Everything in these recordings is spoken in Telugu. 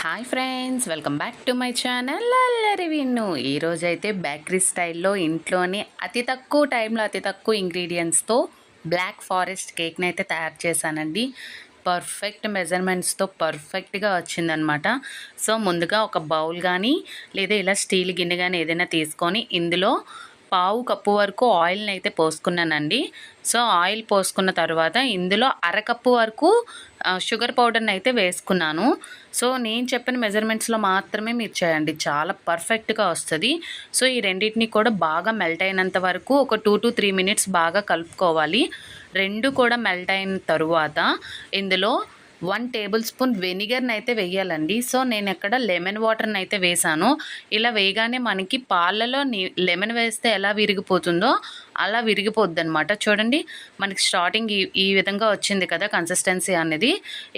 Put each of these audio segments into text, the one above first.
Hi friends welcome back to my channel Allari Vinnu ఈరోజైతే బేకరీ స్టైల్లో ఇంట్లోనే అతి తక్కువ టైంలో అతి తక్కువ ఇంగ్రీడియంట్స్తో బ్లాక్ ఫారెస్ట్ కేక్ని అయితే తయారు చేశానండి. పర్ఫెక్ట్ మెజర్మెంట్స్తో పర్ఫెక్ట్గా వచ్చిందనమాట సో ముందుగా ఒక బౌల్ కానీ లేదా ఇలా స్టీల్ గిన్నె కానీ ఏదైనా తీసుకొని ఇందులో పావు కప్పు వరకు ఆయిల్ని అయితే పోసుకున్నానండి. సో ఆయిల్ పోసుకున్న తర్వాత ఇందులో అరకప్పు వరకు షుగర్ పౌడర్ని అయితే వేసుకున్నాను. సో నేను చెప్పిన మెజర్మెంట్స్లో మాత్రమే మీరు చేయండి. చాలా పర్ఫెక్ట్గా వస్తుంది. సో ఈ రెండింటిని కూడా బాగా మెల్ట్ అయినంత వరకు ఒక టూ టు త్రీ మినిట్స్ బాగా కలుపుకోవాలి. రెండు కూడా మెల్ట్ అయిన తరువాత ఇందులో వన్ టేబుల్ స్పూన్ వెనిగర్ని అయితే వేయాలండి. సో నేను ఇక్కడ లెమన్ వాటర్ని అయితే వేసాను. ఇలా వేయగానే మనకి పాలలో లెమన్ వేస్తే ఎలా విరిగిపోతుందో అలా విరిగిపోద్ది అనమాట చూడండి మనకి స్టార్టింగ్ ఈ ఈ విధంగా వచ్చింది కదా కన్సిస్టెన్సీ అనేది.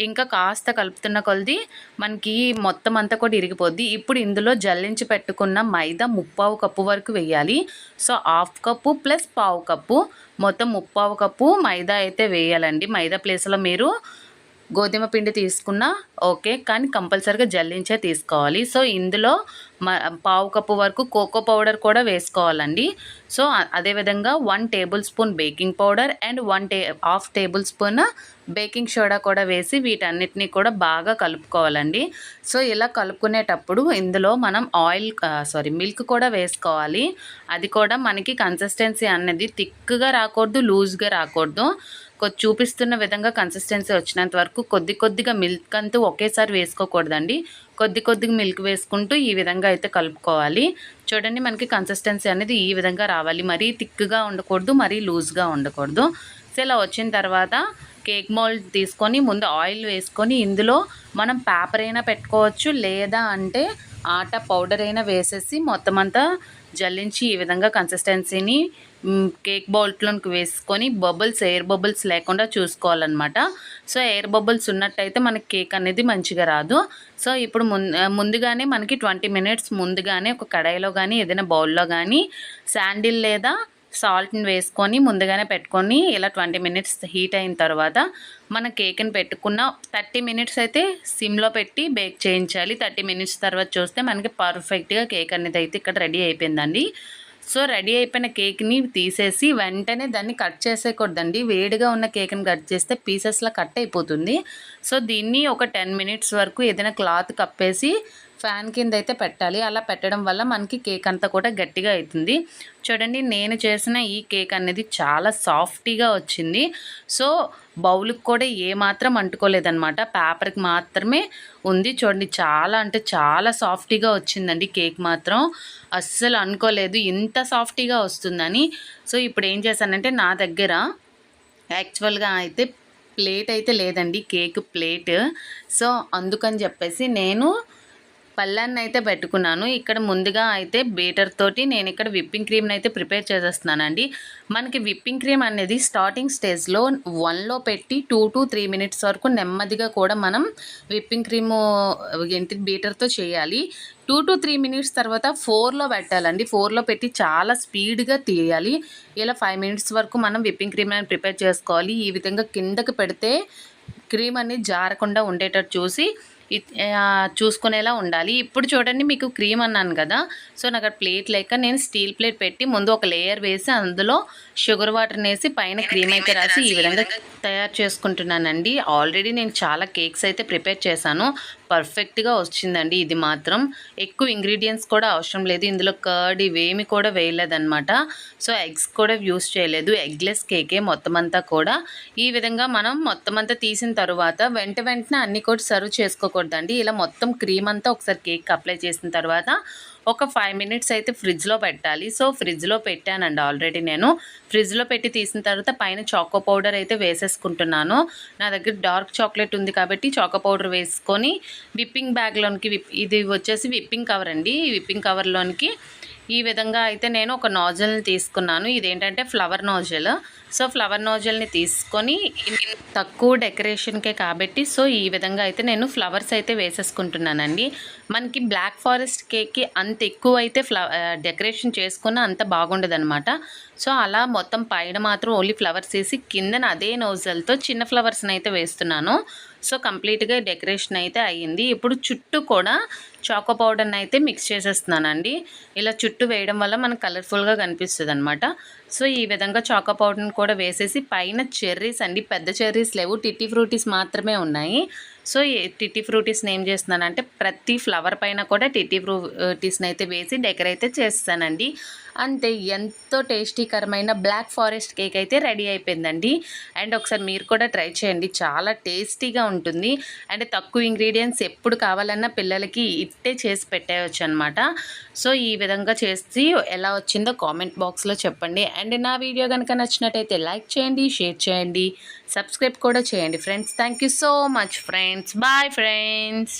ఇంకా కాస్త కలుపుతున్న కొలది మనకి మొత్తం అంతా కూడా ఇరిగిపోద్ది. ఇప్పుడు ఇందులో జల్లించి పెట్టుకున్న మైదా ముప్పావు కప్పు వరకు వేయాలి. సో హాఫ్ కప్పు ప్లస్ పావు కప్పు. మొత్తం ముప్పావు కప్పు మైదా అయితే వేయాలండి. మైదా ప్లేస్లో మీరు గోధుమ పిండి తీసుకున్న ఓకే కానీ కంపల్సరీగా జల్లించే తీసుకోవాలి. సో ఇందులో మ పావు కప్పు వరకు కోకో పౌడర్ కూడా వేసుకోవాలండి. సో అదేవిధంగా one tablespoon baking powder and one టే half tablespoon baking soda కూడా వేసి వీటన్నిటిని కూడా బాగా కలుపుకోవాలండి. సో ఇలా కలుపుకునేటప్పుడు ఇందులో మనం ఆయిల్ సారీ మిల్క్ కూడా వేసుకోవాలి. అది కూడా మనకి కన్సిస్టెన్సీ అనేది థిక్గా రాకూడదు లూజ్గా రాకూడదు. కొ- చూపిస్తున్న విధంగా కన్సిస్టెన్సీ వచ్చినంత వరకు కొద్ది కొద్దిగా మిల్క్ అంతా ఒకేసారి వేసుకోకూడదండి. కొద్ది కొద్దిగా మిల్క్ వేసుకుంటూ ఈ విధంగా అయితే కలుపుకోవాలి. చూడండి మనకి కన్సిస్టెన్సీ అనేది ఈ విధంగా రావాలి. మరీ థిక్గా ఉండకూడదు మరీ లూజ్గా ఉండకూడదు. సో ఇలా వచ్చిన తర్వాత కేక్ మోల్డ్ తీసుకొని ముందు ఆయిల్ వేసుకొని ఇందులో మనం పేపర్ అయినా పెట్టుకోవచ్చు లేదా అంటే ఆట పౌడర్ అయినా వేసేసి మొత్తం అంతా జల్లించి ఈ విధంగా కన్సిస్టెన్సీని కేక్ బౌల్ట్లోకి వేసుకొని బబుల్స్ ఎయిర్ బబుల్స్ లేకుండా చూసుకోవాలన్నమాట. సో ఎయిర్ బబుల్స్ ఉన్నట్టయితే మనకి కేక్ అనేది మంచిగా రాదు. సో ఇప్పుడు ముందుగానే మనకి ట్వంటీ మినిట్స్ ముందుగానే ఒక కడాయిలో కానీ ఏదైనా బౌల్లో కానీ శాండిల్ లేదా సాల్ట్ని వేసుకొని ముందుగానే పెట్టుకొని ఇలా ట్వంటీ మినిట్స్ హీట్ అయిన తర్వాత మన కేక్ని పెట్టుకున్న థర్టీ మినిట్స్ అయితే సిమ్లో పెట్టి బేక్ చేయించాలి. థర్టీ మినిట్స్ తర్వాత చూస్తే మనకి పర్ఫెక్ట్గా కేక్ అనేది అయితే ఇక్కడ రెడీ అయిపోయిందండి. సో రెడీ అయిపోయిన కేక్ని తీసేసి వెంటనే దాన్ని కట్ చేసేయకూడదండి. వేడిగా ఉన్న కేక్ని కట్ చేస్తే పీసెస్లా కట్ అయిపోతుంది. సో దీన్ని ఒక టెన్ మినిట్స్ వరకు ఏదైనా క్లాత్ కప్పేసి ఫ్యాన్ కింద అయితే పెట్టాలి. అలా పెట్టడం వల్ల మనకి కేక్ అంతా కూడా గట్టిగా అవుతుంది చూడండి నేను చేసిన ఈ కేక్ అనేది చాలా సాఫ్టీగా వచ్చింది. సో బౌల్కి కూడా ఏమాత్రం అంటుకోలేదనమాట పేపర్కి మాత్రమే ఉంది. చూడండి చాలా అంటే చాలా సాఫ్టీగా వచ్చిందండి కేక్ మాత్రం. అస్సలు అనుకోలేదు ఇంత సాఫ్టీగా వస్తుందని. సో ఇప్పుడు ఏం చేశానంటే నా దగ్గర యాక్చువల్గా అయితే ప్లేట్ అయితే లేదండి కేక్ ప్లేట్. సో అందుకని చెప్పేసి నేను పళ్ళాన్ని అయితే పెట్టుకున్నాను. ఇక్కడ ముందుగా అయితే బీటర్ తోటి నేను ఇక్కడ విప్పింగ్ క్రీమ్ని అయితే ప్రిపేర్ చేసేస్తున్నానండి. మనకి విప్పింగ్ క్రీమ్ అనేది స్టార్టింగ్ స్టేజ్లో వన్లో పెట్టి టూ టు త్రీ మినిట్స్ వరకు నెమ్మదిగా కూడా మనం విప్పింగ్ క్రీమ్ ఏంటి బీటర్తో చేయాలి. టూ టు త్రీ మినిట్స్ తర్వాత ఫోర్లో పెట్టాలండి. ఫోర్లో పెట్టి చాలా స్పీడ్గా తీయాలి. ఇలా ఫైవ్ మినిట్స్ వరకు మనం విప్పింగ్ క్రీమ్ అనేది ప్రిపేర్ చేసుకోవాలి. ఈ విధంగా కిందకి పెడితే క్రీమ్ అనేది జారకుండా ఉండేటట్టు చూసి చూసుకునేలా ఉండాలి. ఇప్పుడు చూడండి మీకు క్రీమ్ అన్నాను కదా సో నాకు అక్కడ ప్లేట్ లేక నేను స్టీల్ ప్లేట్ పెట్టి ముందు ఒక లేయర్ వేసి అందులో షుగర్ వాటర్ వేసి పైన క్రీమ్ అయితే రాసి ఈ విధంగా తయారు చేసుకుంటున్నానండి. ఆల్రెడీ నేను చాలా కేక్స్ అయితే ప్రిపేర్ చేశాను. పర్ఫెక్ట్గా వచ్చిందండి ఇది మాత్రం. ఎక్కువ ఇంగ్రీడియంట్స్ కూడా అవసరం లేదు. ఇందులో కర్డ్ ఇవేమి కూడా వేయలేదన్నమాట. సో ఎగ్స్ కూడా యూస్ చేయలేదు. ఎగ్లెస్ కేకే మొత్తం అంతా కూడా. ఈ విధంగా మనం మొత్తం అంతా తీసిన తర్వాత వెంట వెంటనే అన్ని కూడా సర్వ్ చేసుకోకూడదండి. ఇలా మొత్తం క్రీమ్ అంతా ఒకసారి కేక్ అప్లై చేసిన తర్వాత ఒక ఫైవ్ మినిట్స్ అయితే ఫ్రిడ్జ్లో పెట్టాలి. సో ఫ్రిడ్జ్లో పెట్టానండి ఆల్రెడీ నేను. ఫ్రిడ్జ్లో పెట్టి తీసిన తర్వాత పైన చాకో పౌడర్ అయితే వేసేసుకుంటున్నాను. నా దగ్గర డార్క్ చాక్లెట్ ఉంది కాబట్టి చాకో పౌడర్ వేసుకొని విప్పింగ్ బ్యాగ్లోనికి విప్ ఇది వచ్చేసి విప్పింగ్ కవర్ అండి. ఈ విప్పింగ్ కవర్లోనికి ఈ విధంగా అయితే నేను ఒక నాజల్ని తీసుకున్నాను. ఇదేంటంటే ఫ్లవర్ నాజల్ సో ఫ్లవర్ నాజల్ని తీసుకొని తక్కువ డెకరేషన్కే కాబట్టి సో ఈ విధంగా అయితే నేను ఫ్లవర్స్ అయితే వేసేసుకుంటున్నానండి. మనకి బ్లాక్ ఫారెస్ట్ కేక్కి అంత ఎక్కువ అయితే ఫ్ల డెకరేషన్ చేసుకున్న అంత బాగుండదనమాట సో అలా మొత్తం పైన మాత్రం ఓన్లీ ఫ్లవర్స్ వేసి కిందన అదే నోజల్తో చిన్న ఫ్లవర్స్ని అయితే వేస్తున్నాను. సో కంప్లీట్గా డెకరేషన్ అయితే అయ్యింది. ఇప్పుడు చుట్టూ కూడా చాకో పౌడర్ని అయితే మిక్స్ చేసేస్తున్నానండి. ఇలా చుట్టూ వేయడం వల్ల మనకు కలర్ఫుల్గా కనిపిస్తుంది అనమాట సో ఈ విధంగా చాకో పౌడర్ని కూడా వేసేసి పైన చెర్రీస్ అండి పెద్ద చెర్రీస్ లేవు టిట్టి ఫ్రూటీస్ మాత్రమే ఉన్నాయి. సో టిటీ ఫ్రూటీస్ని ఏం చేస్తున్నానంటే ప్రతి ఫ్లవర్ పైన కూడా టిటీ ఫ్రూటీస్ని అయితే వేసి డెకరేట్ చేస్తానండి. అంతే ఎంతో టేస్టీకరమైన బ్లాక్ ఫారెస్ట్ కేక్ అయితే రెడీ అయిపోయిందండి. అండ్ ఒకసారి మీరు కూడా ట్రై చేయండి. చాలా టేస్టీగా ఉంటుంది. అండ్ తక్కువ ఇంగ్రీడియంట్స్ ఎప్పుడు కావాలన్నా పిల్లలకి ఇట్టే చేసి పెట్టేయచ్చు అనమాట సో ఈ విధంగా చేసి ఎలా వచ్చిందో కామెంట్ బాక్స్లో చెప్పండి. అండ్ నా వీడియో కనుక నచ్చినట్టయితే లైక్ చేయండి షేర్ చేయండి సబ్స్క్రైబ్ కూడా చేయండి friends. Thank you so much friends. Bye friends